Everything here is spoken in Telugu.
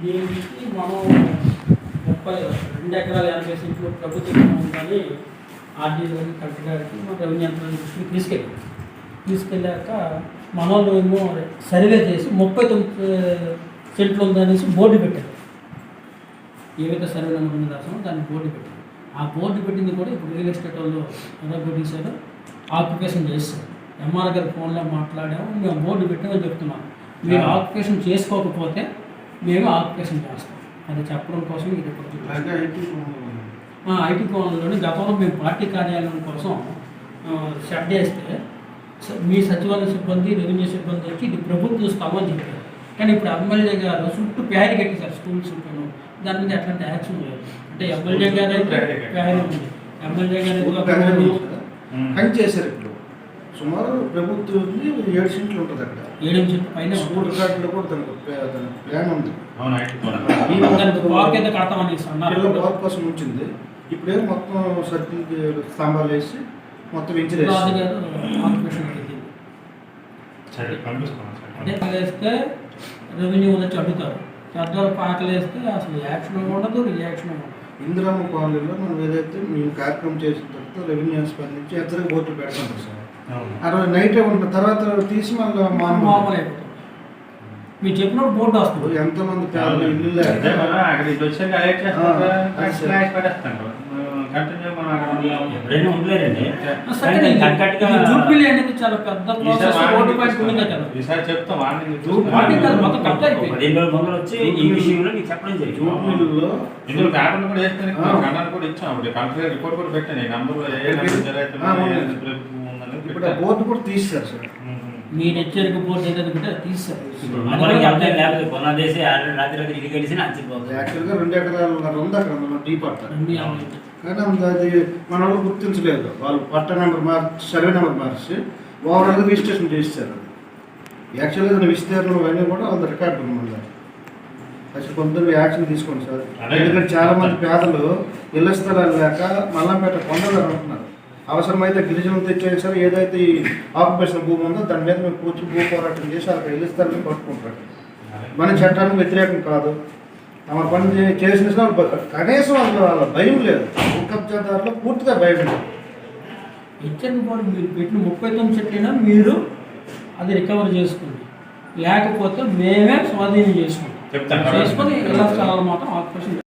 దీనికి మనం ముప్పై రెండు ఎకరాల ఎనభై సెంట్లు ప్రభుత్వం ఉందని ఆర్డీ గారికి కలెక్టర్ గారికి మన రెవెన్యూ యంత్రాన్ని దృష్టికి తీసుకెళ్ళి. తీసుకెళ్ళాక మనోళ్ళు ఏమో సర్వే చేసి ముప్పై తొమ్మిది సెంట్లు ఉందనేసి బోర్డు పెట్టారు. ఏవైతే సర్వే నెంబర్ ఉంది రాసామో దాన్ని బోర్డు పెట్టారు. ఆ బోర్డు పెట్టింది కూడా ఇప్పుడు రియల్ ఎస్టేట్ వాళ్ళు ఎలా కొట్టేశారు ఆక్యుపేషన్ చేస్తారు. ఎంఆర్ గారి ఫోన్లో మాట్లాడాము మేము బోర్డు పెట్టామని చెప్తున్నాం. మీరు ఆక్యుపేషన్ చేసుకోకపోతే మేము ఆక్యుపేషన్ చేస్తాం. అది చెప్పడం కోసం ఇది ఐటీ భవన్లోని గతంలో మేము పార్టీ కార్యాలయం కోసం షెడ్ వేస్తే స- మీ సచివాలయ సిబ్బంది రెవెన్యూ సిబ్బంది వచ్చి ఇది ప్రభుత్వ స్థలం అని చెప్పారు. కానీ ఇప్పుడు ఎమ్మెల్యే గారు చుట్టూ ప్యారీ కట్టేశారు స్కూల్ చుట్టూ దాని మీద ఎట్లాంటి యాక్షన్ లేదు. అంటే ఎమ్మెల్యే గారు అయితే ప్యారీ ఉంది. ఎమ్మెల్యే గారు అయితే ఒక పెద్దగా రోడ్డు, కానీ చేశారు ఇప్పుడు. సుమారు ప్రభుత్వం ఏడు సీట్లు ఉంటుంది అక్కడ. ఏడు చెట్టు పైన స్కూల్ రికార్డులో కూడా దానికి ప్లా- దానికి ప్లాన్ ఉంది. పిల్లల పార్క్ కోసం ఉంచింది. ఇప్పుడేమో మొత్తం సర్కిల్ స్తంభాలు వేసి మొత్తం సార్ వేస్తే రెవెన్యూ వచ్చి అడుగుతారు పెద్దలు పాటలు వేస్తే అసలు యాక్షన్ ఉండదు రియాక్షన్ ఉండదు. ఇందిరమ్మ కాలనీలో మనం ఏదైతే మేము కార్యక్రమం చేసిన తర్వాత రెవెన్యూ స్పందించి ఎత్తరికి బోర్డులు పెడతాం సార్. ఆ రోజు నైట్ ఉన్న తర్వాత తీసి మళ్ళీ మామూలు మీరు చెప్పినప్పుడు బోర్డు వస్తుంది. ఎంతమంది పేదలు ఇల్లు లేక. అదే కదా, అక్కడ ఇది వచ్చాక అలర్ట్ చేస్తారు ఆ, అది. సరే. ఫ్లాష్ పడేస్తాను కంటిన్యూ మనం అక్కడ ఉన్నాము. ఎప్పుడైనా ఉండలేరండి. సరే, కానీ ఇది- తగ్గట్టుగా ఇది జూబ్లీ అనేది చాలా పెద్ద ప్రాసెస్ ఈసారి రోడ్డు వాడిని పైన ఉండే కదా. ఈసారి చెప్తాం వాడిని వాడిని కాదు, మొత్తం చూసుకుని. కబ్జా అయిపోయింది. పదిహేను రోజుల ముందు వచ్చి ఈ విషయంలో మీకు చెప్పడం జరిగింది. జూబ్లీలో ఇందులో పేపర్లు కూడా వేస్తాను కూడా ఇచ్చాం. అప్పుడు కలెక్టర్ రిపోర్ట్ కూడా పెట్టాను. ఈ ఏ. నెంబర్ ఇప్పుడు ఆ. బోర్డు కూడా తీస్తారు సార్. మీరు హెచ్చరిక బోర్డు ఏదైతే ఉంటే అది తీస్తారు యాక్చువల్గా రెండు ఎకరాల ఉంది అక్కడ మన డీ. కానీ అది మన వాళ్ళు గుర్తించలేదు వాళ్ళు పట్ట నెంబర్ మార్చి సర్వే నెంబర్ మార్చి ఓవరాల్గా రిజిస్ట్రేషన్ చేస్తారు యాక్చువల్గా దాని విస్తీర్ణం అవన్నీ కూడా అంత రికార్డు దగ్గర. అసలు కొంత యాక్షన్ తీసుకోండి సార్. ఎందుకంటే చాలా మంది పేదలు ఇళ్ళ స్థలాలు లేక మల్లంపేట కొండలు అంటున్నారు అవసరమైతే గిరిజనులు సార్. ఏదైతే ఈ ఆక్యుపేషన్ భూమి ఉందో దాని మీద మేము కూర్చు భూ పోరాటం చేసి అక్కడ స్థలాన్ని పట్టుకుంటారు. మన చట్టానికి వ్యతిరేకం కాదు. తమ పని చేసిన కనీసం వాళ్ళ వాళ్ళ భయం లేదు. భూ కబ్జాదారులు పూర్తిగా భయం లేదు. హెచ్చరిక బోర్డు మీరు పెట్టిన ముప్పై తొమ్మిది చెట్లైనా మీరు అది రికవర్ చేసుకోండి. లేకపోతే మేమే స్వాధీనం చేసుకుంటాం. చెప్తాను. చేసుకొని ఇలా స్థలాలు మాత్రం ఆక్యుపేషన్